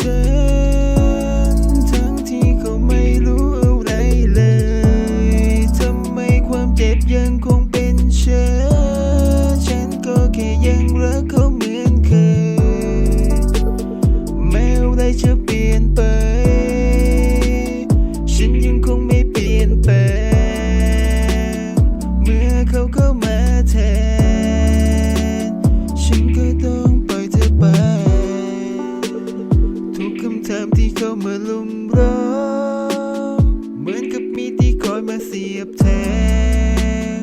ฉันทั้งที่เขาไม่รู้อะไรเลยทำไมความเจ็บยังคงเป็นฉันฉันก็แค่ยังรักเขาเหมือนเคยแม้อะไรจะเปลี่ยนไป ฉันยังคงไม่เปลี่ยนแปลงเมื่อเขาเข้ามาแทน ฉันก็ต้อง เข้ามาลุมล้อมเหมือนกับมีที่คอยมาเสียบแทง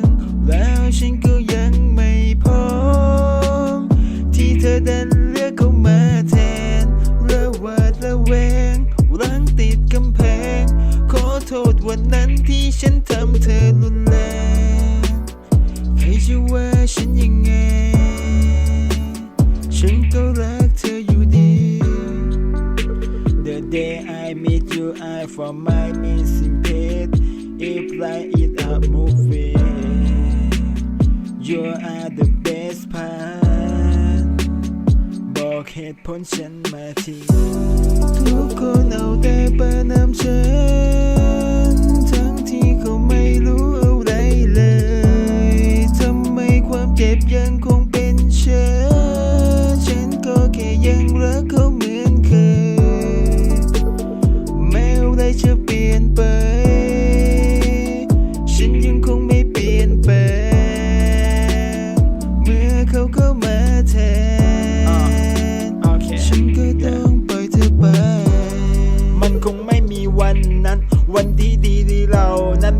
แล้วฉันก็ยังไม่พร้อม ที่เธอดันเลือกเข้ามาแทนระหวาดระแวงรังติดกำแพง ขอโทษวันนั้นที่ฉันทำเธอรุน meet you I found my missing piece If like it a movie You are the best part บอกเหตุผลฉันมาทีทุกคนเอาแต่ประนามฉัน ทั้งที่เขาไม่รู้อะไรเลย ทำไมความเจ็บยังคงเป็นฉัน ฉันก็แค่ยังรักเขา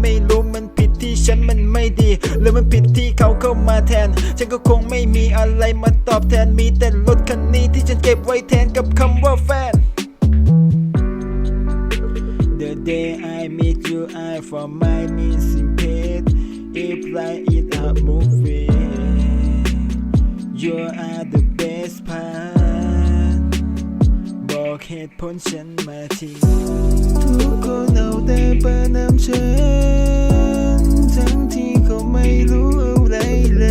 ไม่รู้มันผิดที่ฉันมันไม่ดี หรือมันผิดที่เขาเข้ามาแทน ฉันก็คงไม่มีอะไรมาตอบแทนมีแต่รถคันนี้ที่ฉันเก็บไว้แทนกับคำว่าแฟน The day I meet you I for my missing piece If like it a movie ตุผลฉันมาทีทุกคนเอาแต่ประนามฉัน ทั้งที่เขาไม่รู้อะไรเล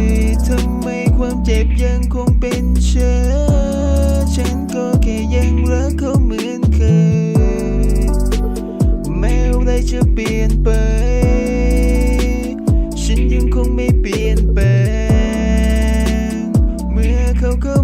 ย ทำไมความเจ็บยังคงเป็นฉัน ฉันก็แค่ยังรักเขาเหมือนเคย แม้อะไรจะเปลี่ยนไปฉันยังคงไม่เปลี่ยนแปลงเมื่อเขาเข้า